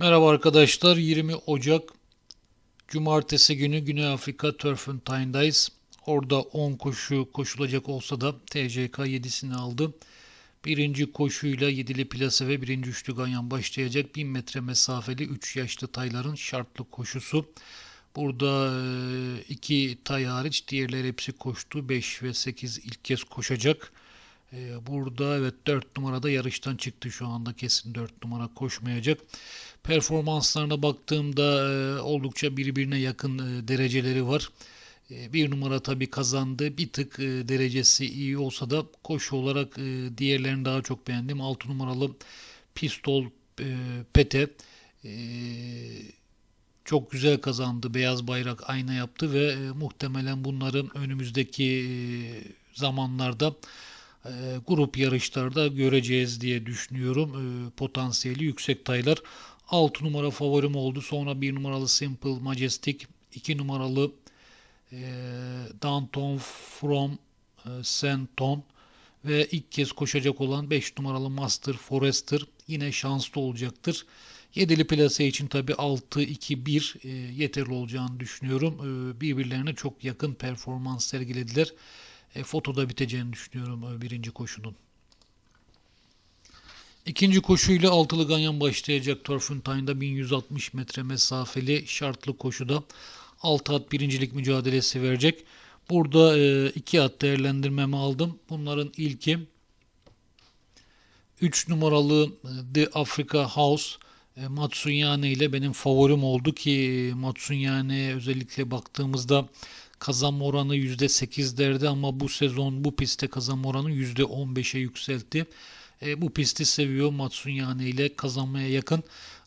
Merhaba arkadaşlar. 20 Ocak Cumartesi günü Güney Afrika Turfentine'dayız. Orada 10 koşu koşulacak olsa da TCK 7'sini aldı. Birinci koşuyla 7'li plase ve birinci üçlü ganyan başlayacak. 1000 metre mesafeli 3 yaşlı tayların şartlı koşusu. Burada e, iki tay hariç diğerleri hepsi koştu. 5 ve 8 ilk kez koşacak. E, burada evet 4 numarada yarıştan çıktı şu anda kesin 4 numara koşmayacak. Performanslarına baktığımda e, oldukça birbirine yakın e, dereceleri var. E, bir numara tabi kazandı. Bir tık derecesi iyi olsa da koşu olarak diğerlerini daha çok beğendim. 6 numaralı Pistol Pete çok güzel kazandı. Beyaz bayrak ayna yaptı ve muhtemelen bunların önümüzdeki zamanlarda grup yarışlarda göreceğiz diye düşünüyorum. Potansiyeli yüksek taylar. 6 numara favorim oldu. Sonra 1 numaralı Simple Majestic, 2 numaralı e, Danton From e, Senton ve ilk kez koşacak olan 5 numaralı Master Forester yine şanslı olacaktır. Yedili plase için tabi 6-2-1 e, yeterli olacağını düşünüyorum. E, birbirlerine çok yakın performans sergilediler. E, fotoda biteceğini düşünüyorum e, birinci koşunun. İkinci koşuyla altılı ganyan başlayacak Turfentine'da 1160 metre mesafeli şartlı koşuda 6 at birincilik mücadelesi verecek. Burada e, iki at değerlendirmemi aldım. Bunların ilki 3 numaralı e, The Africa House e, Matsunyane ile benim favorim oldu ki Matsunyane özellikle baktığımızda kazanma oranı %8'lerdi ama bu sezon bu pistte kazanma oranı %15'e yükseltti. E, bu pisti seviyor. Matsunyane ile kazanmaya yakın.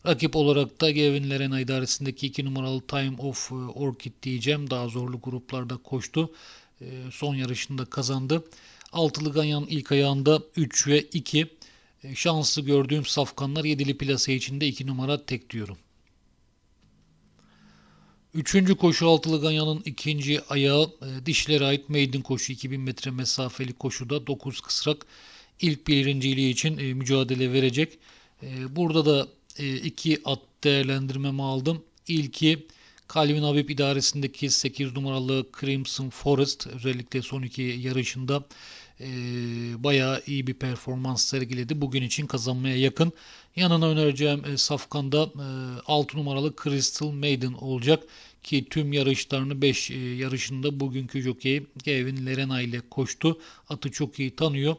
Rakip olarak da Gavin Lerena idaresindeki 2 numaralı Time of e, Orchid diyeceğim. Daha zorlu gruplarda koştu. E, son yarışında kazandı. Altılı Ganyan ilk ayağında 3 ve 2. E, şanslı gördüğüm safkanlar 7'li plase içinde 2 numara tek diyorum. Üçüncü koşu altılı ganyanın ikinci ayağı e, dişlere ait maiden koşu 2000 metre mesafeli koşuda 9 kısrak ilk birinciliği için e, mücadele verecek. E, burada da e, iki at değerlendirmemi aldım. İlki Calvin Habib idaresindeki 8 numaralı Crimson Forest özellikle son iki yarışında e, bayağı iyi bir performans sergiledi. Bugün için kazanmaya yakın. Yanına önereceğim e, safkanda e, 6 numaralı Crystal Maiden olacak ki tüm yarışlarını 5 e, yarışında bugünkü jockey Gavin Lerena ile koştu. Atı çok iyi tanıyor.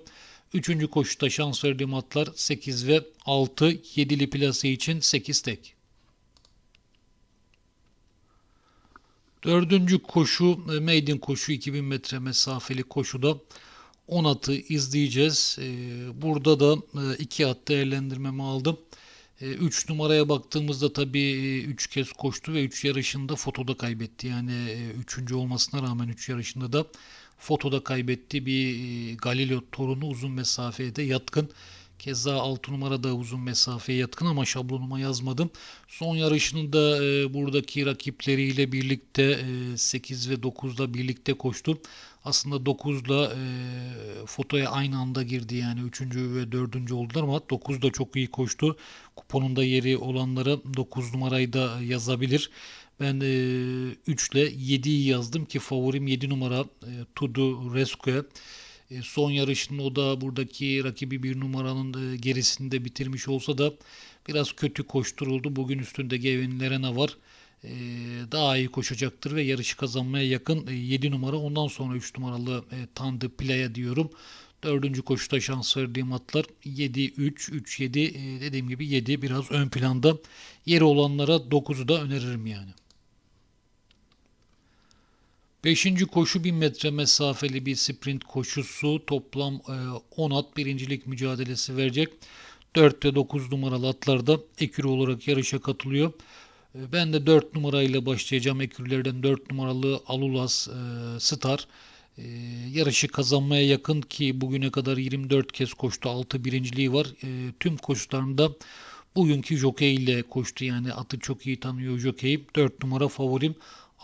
Üçüncü koşuda şans verdiğim atlar 8 ve 6. 7'li plase için 8 tek. Dördüncü koşu e, maiden koşu 2000 metre mesafeli koşuda 10 atı izleyeceğiz. E, burada da 2 e, at değerlendirmemi aldım. 3 numaraya baktığımızda tabii 3 kez koştu ve 3 yarışında fotoda kaybetti. Yani 3. olmasına rağmen 3 yarışında da fotoda kaybetti. Bir e, Galileo torunu uzun mesafeye de yatkın. Keza 6 numara da uzun mesafeye yatkın ama şablonuma yazmadım. Son yarışını da e, buradaki rakipleriyle birlikte e, 8 ve 9'da birlikte koştu. Aslında 9'da e, fotoya aynı anda girdi yani 3. ve 4. oldular ama 9 da çok iyi koştu. Kuponunda yeri olanlara 9 numarayı da yazabilir. Ben e, 3 ile 7'yi yazdım ki favorim 7 numara e, Tudu Rescue. E, son yarışını o da buradaki rakibi bir numaranın e, gerisinde bitirmiş olsa da biraz kötü koşturuldu. Bugün üstünde Gavin Lerena var. E, daha iyi koşacaktır ve yarışı kazanmaya yakın e, 7 numara. Ondan sonra 3 numaralı e, Tandı Playa diyorum. Dördüncü koşuda şans verdiğim atlar 7-3, 3-7 dediğim gibi 7 biraz ön planda. Yeri olanlara 9'u da öneririm yani. Beşinci koşu 1000 metre mesafeli bir sprint koşusu. Toplam 10 e, at birincilik mücadelesi verecek. 4 ve 9 numaralı atlarda ekürü olarak yarışa katılıyor. E, ben de 4 numarayla başlayacağım. Ekürlerden 4 numaralı Alulas e, Star. Yarışı kazanmaya yakın ki bugüne kadar 24 kez koştu. 6 birinciliği var. Tüm koşularında bugünkü jockey ile koştu. Yani atı çok iyi tanıyor jockey. 4 numara favorim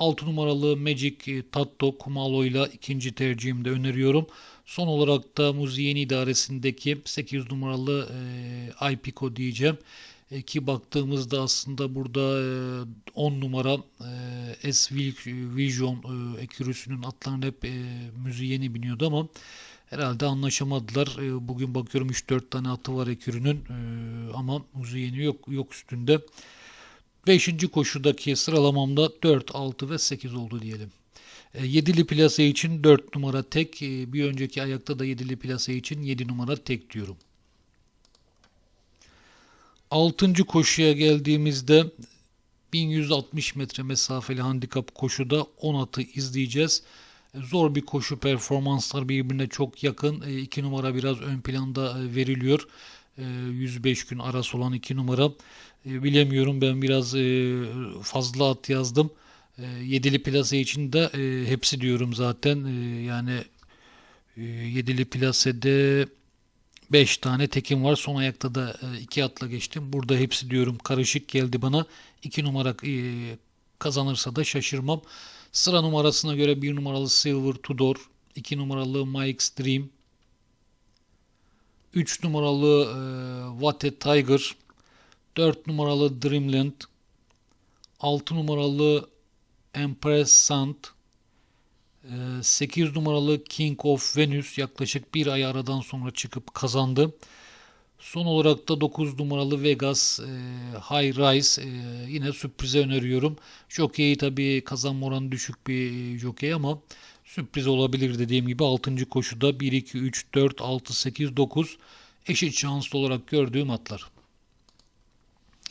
6 numaralı Magic e, Tatto Kumalo ile ikinci tercihimde öneriyorum. Son olarak da Muziyeni idaresindeki 8 numaralı e, iPico diyeceğim. E, ki baktığımızda aslında burada e, 10 numara e, S Vision e, ekürüsünün atlarını hep e, Muziyeni biniyordu ama herhalde anlaşamadılar. E, bugün bakıyorum 3-4 tane atı var ekürünün e, ama Muziyeni yok, yok üstünde. Beşinci koşudaki sıralamamda 4, 6 ve 8 oldu diyelim. E, Yedili plase için 4 numara tek. e, Bir önceki ayakta da yedili plase için 7 numara tek diyorum. Altıncı koşuya geldiğimizde 1160 metre mesafeli handikap koşuda 10 atı izleyeceğiz. E, Zor bir koşu performanslar birbirine çok yakın. 2 numara biraz ön planda veriliyor. E, 105 gün arası olan 2 numara. E, Bilemiyorum ben biraz e, fazla at yazdım. E, Yedili plase için de hepsi diyorum zaten. Yani yedili plasede 5 tane tekim var. Son ayakta da 2 atla geçtim. Burada hepsi diyorum karışık geldi bana. 2 numara kazanırsa da şaşırmam. Sıra numarasına göre 1 numaralı Silver Tudor, 2 numaralı Mike's Dream, 3 numaralı e, Watte Tiger, 4 numaralı Dreamland, 6 numaralı Empress Sand, 8 numaralı King of Venus yaklaşık bir ay aradan sonra çıkıp kazandı. Son olarak da 9 numaralı Vegas e, High Rise e, yine sürprize öneriyorum. Jockey tabii kazanma oranı düşük bir jockey ama sürpriz olabilir dediğim gibi 6. koşuda 1, 2, 3, 4, 6, 8, 9 eşit şanslı olarak gördüğüm atlar.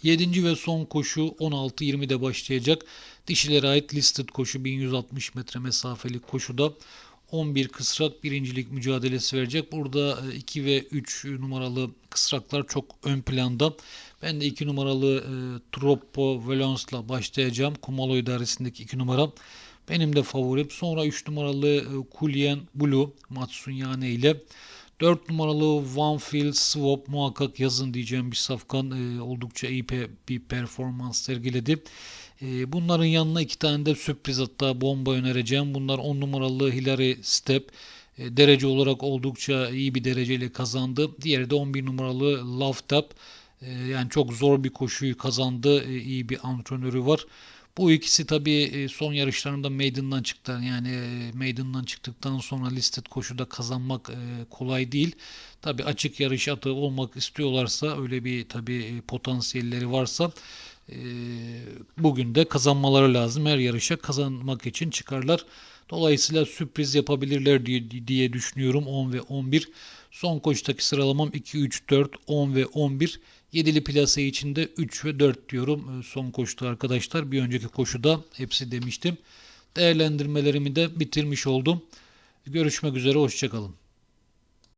7. ve son koşu 16-20'de başlayacak. Dişilere ait listed koşu 1160 metre mesafeli koşuda 11 kısrak birincilik mücadelesi verecek. Burada 2 ve 3 numaralı kısraklar çok ön planda. Ben de 2 numaralı e, Troppo Velons'la başlayacağım. Kumalo idaresindeki 2 numara. Benim de favorim. Sonra 3 numaralı e, Kulien Blue Matsunyane ile 4 numaralı One Swap muhakkak yazın diyeceğim bir safkan e, oldukça iyi pe- bir performans sergiledi. E, bunların yanına iki tane de sürpriz hatta bomba önereceğim. Bunlar 10 numaralı Hillary Step e, derece olarak oldukça iyi bir dereceyle kazandı. Diğeri de 11 numaralı Love Tap. E, yani çok zor bir koşuyu kazandı. E, iyi bir antrenörü var. Bu ikisi tabii son yarışlarında Maiden'dan çıktı. Yani e, Maiden'dan çıktıktan sonra listed koşuda kazanmak e, kolay değil. Tabii açık yarış atı olmak istiyorlarsa öyle bir tabii potansiyelleri varsa e, bugün de kazanmaları lazım. Her yarışa kazanmak için çıkarlar. Dolayısıyla sürpriz yapabilirler diye, diye düşünüyorum 10 ve 11. Son koşudaki sıralamam 2, 3, 4, 10 ve 11. Yedili plase içinde 3 ve 4 diyorum son koşuda arkadaşlar. Bir önceki koşuda hepsi demiştim. Değerlendirmelerimi de bitirmiş oldum. Görüşmek üzere, hoşçakalın.